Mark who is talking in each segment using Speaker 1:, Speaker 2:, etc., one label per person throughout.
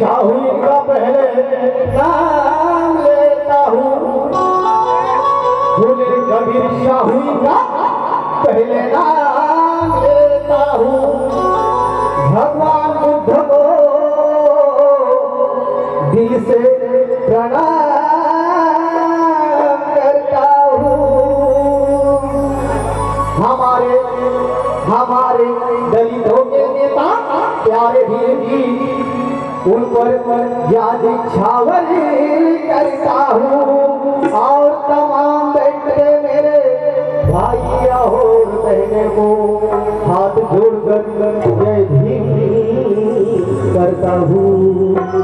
Speaker 1: चाहू का पहले नाम लेता हूँ। भूले कबीर शाहू का पहले नाम लेता हूँ। भगवान बुद्ध को दिल से प्रणाम करता हूँ। हमारे हमारे दलितों के नेता, प्यारे भीर जी उन पर याद छावनी करता हूँ। और तमाम बैठे मेरे भाई और बहने को, हाथ जोड़ कर जय भीम करता हूँ।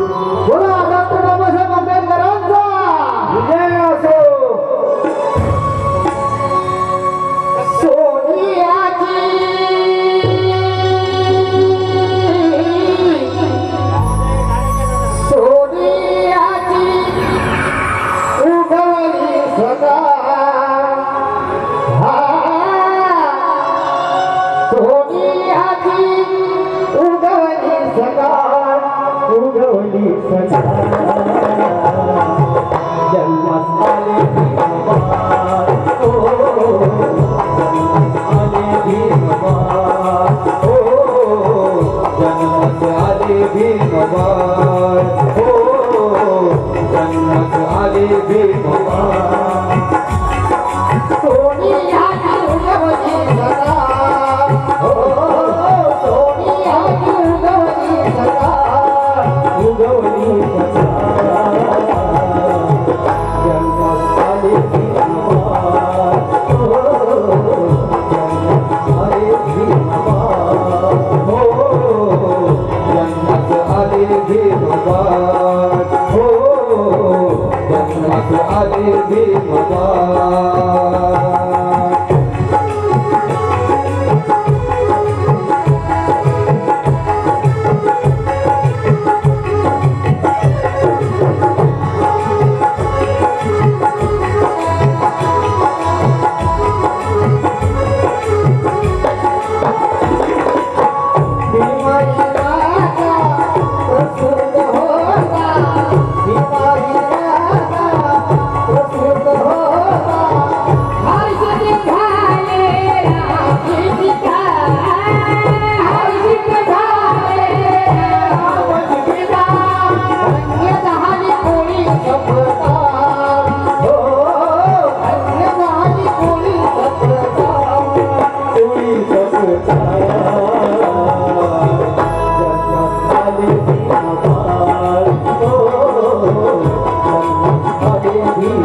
Speaker 1: baby, mamãe. आले भी मदा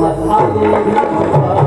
Speaker 1: मथा